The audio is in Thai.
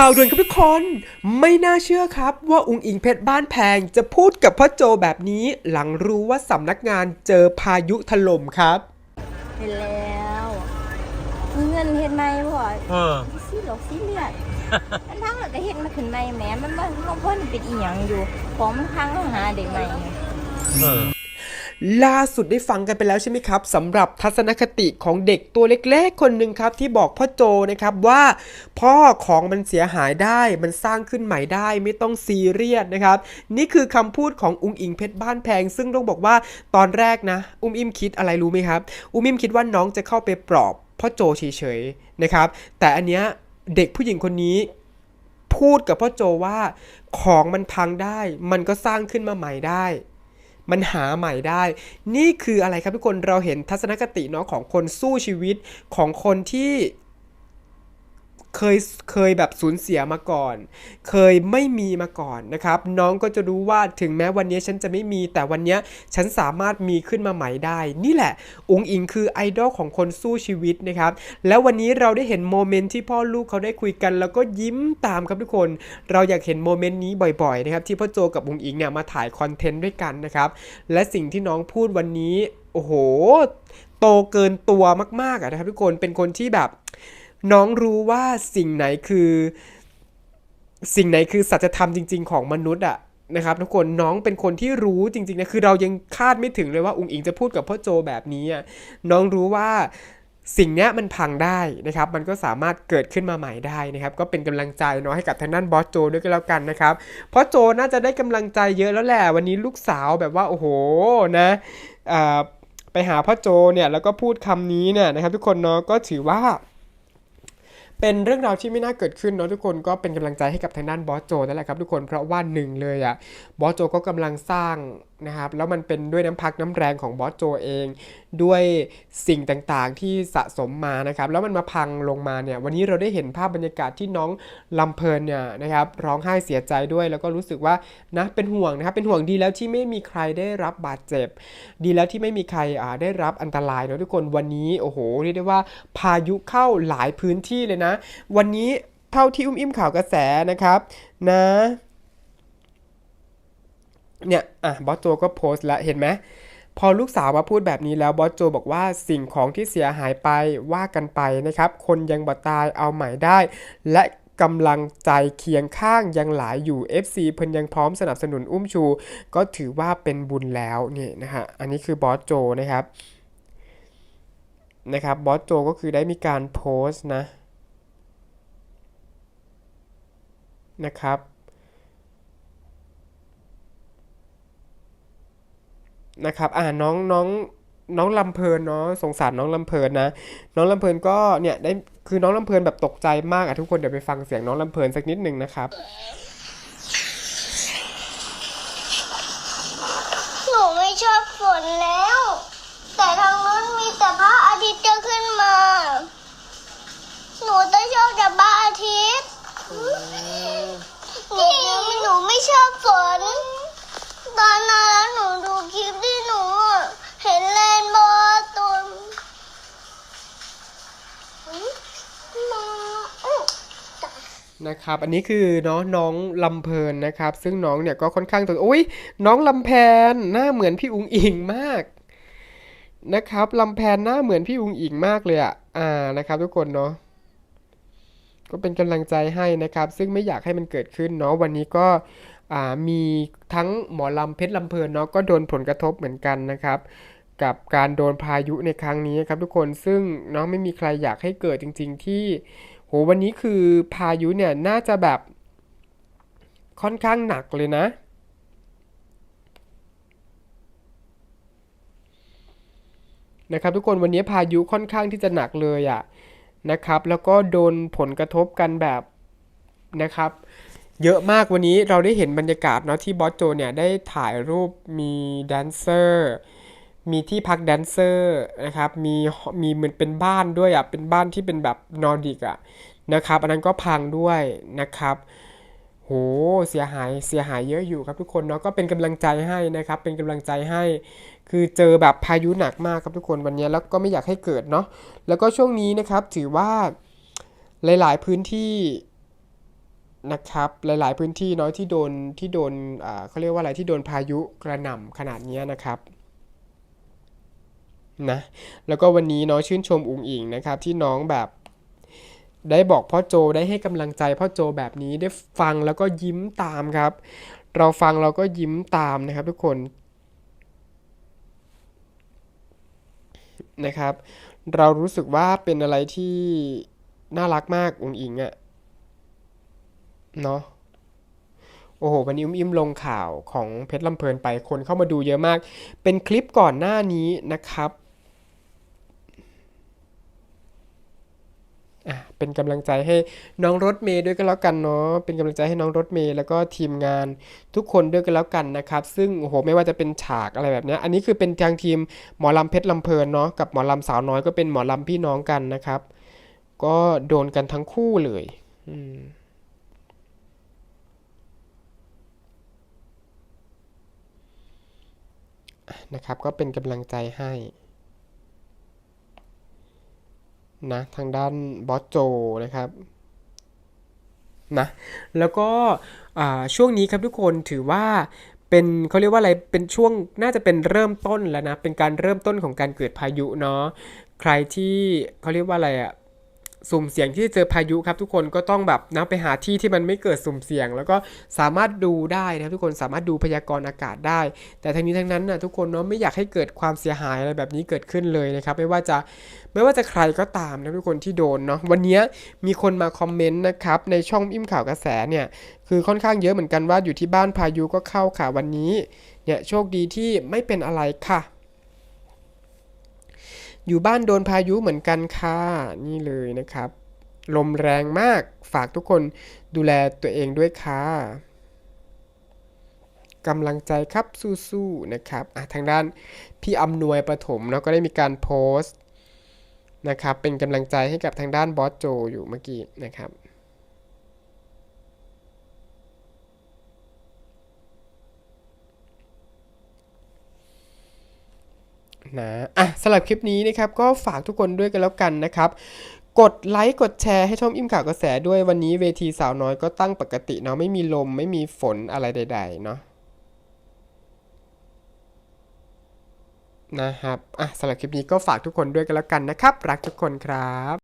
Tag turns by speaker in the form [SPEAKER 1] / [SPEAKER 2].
[SPEAKER 1] ข่าวด่วนครับทุกคน ไม่น่าเชื่อครับ ว่าอุงอิงเพชรบ้านแพงจะพูดกับพ่อโจแบบนี้หลังรู้ว่าสำนักงานเจอพายุถล่มครับ
[SPEAKER 2] เห็นแล้วมีเงินเห็นไหมพ่อ
[SPEAKER 3] เออ
[SPEAKER 2] ซีหลอกซีเลือดมันพังแล้วก็เห็นมาขึ้นไหมแหมมันมันมันพ่อมันเป็นอีหยังอยู่ ของมันพังแล้วหาเด็กใหม่
[SPEAKER 3] เออ
[SPEAKER 1] ล่าสุดได้ฟังกันไปแล้วใช่ไหมครับสำหรับทัศนคติของเด็กตัวเล็กๆ คนหนึ่งครับที่บอกพ่อโจนะครับว่า พ่อของมันเสียหายได้มันสร้างขึ้นใหม่ได้ไม่ต้องซีเรียสนะครับ นี่คือคำพูดของอุ้งอิงเพชรบ้านแพง ซึ่งต้องบอกว่าตอนแรกนะ อุ้มอิมคิดอะไรรู้ไหมครับ อุ้มอิมคิดว่าน้องจะเข้าไปปลอบพ่อโจเฉยๆนะครับ แต่อันเนี้ยเด็กผู้หญิงคนนี้พูดกับพ่อโจว่าของมันพังได้ มันก็สร้างขึ้นมาใหม่ได้ มันหาใหม่ได้ นี่คืออะไรครับทุกคนเราเห็นทัศนคติเนาะของคนสู้ชีวิตของคนที่ เคยเคยแบบสูญเสียมาก่อน เคยไม่มีมาก่อนนะครับ น้องก็จะรู้ว่าถึงแม้วันนี้ฉันจะไม่มี แต่วันนี้ฉันสามารถมีขึ้นมาใหม่ได้ นี่แหละอุงอิงคือไอดอลของคนสู้ชีวิตนะครับ แล้ววันนี้เราได้เห็นโมเมนต์ที่พ่อลูกเขาได้คุยกัน แล้วก็ยิ้มตามครับทุกคน เราอยากเห็นโมเมนต์นี้บ่อยๆนะครับที่พ่อโจกับอุงอิงเนี่ยมาถ่ายคอนเทนต์ด้วยกันนะครับ และสิ่งที่น้องพูดวันนี้ โอ้โห โตเกินตัวมากๆนะครับทุกคนเป็นคนที่แบบ น้องรู้ว่าสิ่งไหนคือ สิ่งไหนคือสัจธรรมจริง ๆ ของมนุษย์อะนะครับทุกคนน้องเป็นคนที่รู้จริงๆนะคือเรายังคาดไม่ถึงเลยว่าอุงอิงจะพูดกับพ่อโจแบบนี้อะน้องรู้ว่าสิ่งนี้มันพังได้นะครับ มันก็สามารถเกิดขึ้นมาใหม่ได้นะครับ ก็เป็นกำลังใจเนาะให้กับทางด้านบอสโจด้วยก็แล้วกันนะครับเพราะโจน่าจะได้กำลังใจเยอะแล้วแหละวันนี้ลูกสาวแบบว่าโอ้โหนะไปหาพ่อโจเนี่ยแล้วก็พูดคำนี้เนี่ยนะครับ ทุกคนเนาะก็ถือว่า เป็นเรื่องราวที่ไม่น่าเกิดขึ้นเนาะทุกคนก็เป็นกำลังใจให้กับทางด้านบอสโจนั่นแหละครับทุกคนเพราะว่าหนึ่งเลยอะบอสโจก็กำลังสร้างนะครับแล้วมันเป็นด้วยน้ำพักน้ำแรงของบอสโจเอง ด้วยสิ่งต่างๆที่สะสมมานะครับแล้วมันมาพังลงมาเนี่ยวันนี้เราได้เห็นภาพบรรยากาศที่น้องลำเพลินเนี่ยนะครับร้องไห้เสียใจด้วยแล้วก็รู้สึกว่านะเป็นห่วงนะครับเป็นห่วงดีแล้วที่ไม่มีใครได้รับบาดเจ็บ ดีแล้วที่ไม่มีใครอ่าได้รับอันตรายเนะทุกคนวันนี้โอ้โหเรียกได้ว่าพายุเข้าหลายพื้นที่เลยนะ วันนี้เท่าที่อุ้มอิ่มข่าวกระแสนะครับนะ เนี่ยอะบอสโจก็โพสต์แล้วเห็นไหมพอลูกสาวมาพูดแบบนี้แล้วบอสโจบอกว่าสิ่งของที่เสียหายไปว่ากันไปนะครับ คนยังบ่ตายเอาใหม่ได้ และกำลังใจเคียงข้างยังหลายอยู่ FC เพิ่นยังพร้อมสนับสนุนอุ้มชู ก็ถือว่าเป็นบุญแล้วนี่นะฮะอันนี้คือบอสโจนะครับนะครับบอสโจก็คือได้มีการโพสต์นะนะครับ นะครับอ่าน้องน้องน้องลำเพลินเนาะสงสารน้องลำเพลินนะ น้องลำเพลินก็เนี่ยได้คือน้องลำเพลินแบบตกใจมากอะทุกคนเดี๋ยวไปฟังเสียงน้องลำเพลินสักนิดหนึ่งนะครับ
[SPEAKER 4] หนูไม่ชอบฝนแล้ว แต่ทางนู้นมีแต่พระอาทิตย์จะขึ้นมา หนูจะชอบแต่พระอาทิตย์หนูหนูไม่ชอบฝน ตอนนั้นหนู
[SPEAKER 1] นะครับ อันนี้คือเนาะน้องลำเพลินนะครับ ซึ่งน้องเนี่ยก็ค่อนข้างตัวอุ้ยน้องลำแพนหน้าเหมือนพี่อุงอิงมากนะครับลำแพนหน้าเหมือนพี่อุงอิงมากเลยอะอ่านะครับ ทุกคนเนาะก็เป็นกำลังใจให้นะครับ ซึ่งไม่อยากให้มันเกิดขึ้นเนาะวันนี้ก็อ่ามีทั้งหมอลำเพชรลำเพลินเนาะก็โดนผลกระทบเหมือนกันนะครับ กับการโดนพายุในครั้งนี้ครับทุกคนซึ่งเนาะไม่มีใครอยากให้เกิดจริง ๆที่ วันนี้คือพายุเนี่ยน่าจะแบบค่อนข้างหนักเลยนะ นะครับทุกคนวันนี้พายุค่อนข้างที่จะหนักเลยอะนะครับ แล้วก็โดนผลกระทบกันแบบนะครับ เยอะมากวันนี้เราได้เห็นบรรยากาศเนาะที่บอสโจเนี่ยได้ถ่ายรูปมีแดนเซอร์ มีที่พักแดนเซอร์นะครับ มีมีเหมือนเป็นบ้านด้วยอะ เป็นบ้านที่เป็นแบบนอร์ดิกอะนะครับ อันนั้นก็พังด้วยนะครับโหเสียหายเสียหายเยอะอยู่ครับทุกคนเนาะก็เป็นกำลังใจให้นะครับ เป็นกำลังใจให้ คือเจอแบบพายุหนักมากครับทุกคนวันนี้แล้วก็ไม่อยากให้เกิดเนาะแล้วก็ช่วงนี้นะครับถือว่าหลาย ๆ พื้นที่นะครับหลาย ๆ พื้นที่เนาะที่โดนที่โดนเขาเรียกว่าอะไรที่โดนพายุกระหน่ำขนาดนี้นะครับ นะแล้วก็วันนี้เนาะชื่นชมอุงอิงนะครับที่น้องแบบได้บอกพ่อโจได้ให้กำลังใจพ่อโจแบบนี้ได้ฟังแล้วก็ยิ้มตามครับ เราฟังเราก็ยิ้มตามนะครับทุกคนนะครับ เรารู้สึกว่าเป็นอะไรที่น่ารักมากอุ๋งอิงอะเนาะโอ้โหวันนี้อุ้มอิมลงข่าวของเพชรลำเพลินไปคนเข้ามาดูเยอะมาก เป็นคลิปก่อนหน้านี้นะครับอะ เป็นกำลังใจให้น้องรถเมย์ด้วยก็แล้วกันเนาะเป็นกำลังใจให้น้องรถเมย์แล้วก็ทีมงานทุกคนด้วยก็แล้วกันนะครับ ซึ่งโอ้โหไม่ว่าจะเป็นฉากอะไรแบบนี้อันนี้คือเป็นทางทีมหมอลำเพชรลำเพลินเนาะกับหมอลำสาวน้อยก็เป็นหมอลำพี่น้องกันนะครับ ก็โดนกันทั้งคู่เลยอืมนะครับก็เป็นกำลังใจให้ นะทางด้านบอสโจนะครับนะแล้วก็ช่วงนี้ครับทุกคนถือว่าเป็นเขาเรียกว่าอะไรเป็นช่วงน่าจะเป็นเริ่มต้นแล้วนะเป็นการเริ่มต้นของการเกิดพายุเนาะใครที่เขาเรียกว่าอะไรอะ สุ่มเสี่ยงที่จะเจอพายุครับทุกคนก็ต้องแบบนะไปหาที่ที่มันไม่เกิดสุ่มเสี่ยง แล้วก็สามารถดูได้นะครับทุกคนสามารถดูพยากรณ์อากาศได้ แต่ทั้งนี้ทั้งนั้นนะทุกคนเนาะไม่อยากให้เกิดความเสียหายอะไรแบบนี้เกิดขึ้นเลยนะครับไม่ว่าจะไม่ว่าจะใครก็ตามนะทุกคนที่โดนเนาะวันนี้มีคนมาคอมเมนต์นะครับในช่องอิ่มข่าวกระแสเนี่ยคือค่อนข้างเยอะเหมือนกันว่าอยู่ที่บ้านพายุก็เข้าค่ะวันนี้เนี่ยโชคดีที่ไม่เป็นอะไรค่ะ อยู่บ้านโดนพายุเหมือนกันค่ะนี่เลยนะครับ ลมแรงมากฝากทุกคนดูแลตัวเองด้วยค่ะกำลังใจครับสู้ๆนะครับทางด้านพี่อำนวยประถมเนาะก็ได้มีการโพสต์นะครับเป็นกำลังใจให้กับทางด้านบอสโจอยู่เมื่อกี้นะครับ นะอะสำหรับคลิปนี้นะครับก็ฝากทุกคนด้วยกันแล้วกันนะครับกดไลค์กดแชร์ให้ช่องอิ่มข่าวกระแสด้วยวันนี้เวทีสาวน้อยก็ตั้งปกติเนาะไม่มีลมไม่มีฝนอะไรใด ๆ เนาะนะครับอะสำหรับคลิปนี้ก็ฝากทุกคนด้วยกันแล้วกันนะครับ รักทุกคนครับ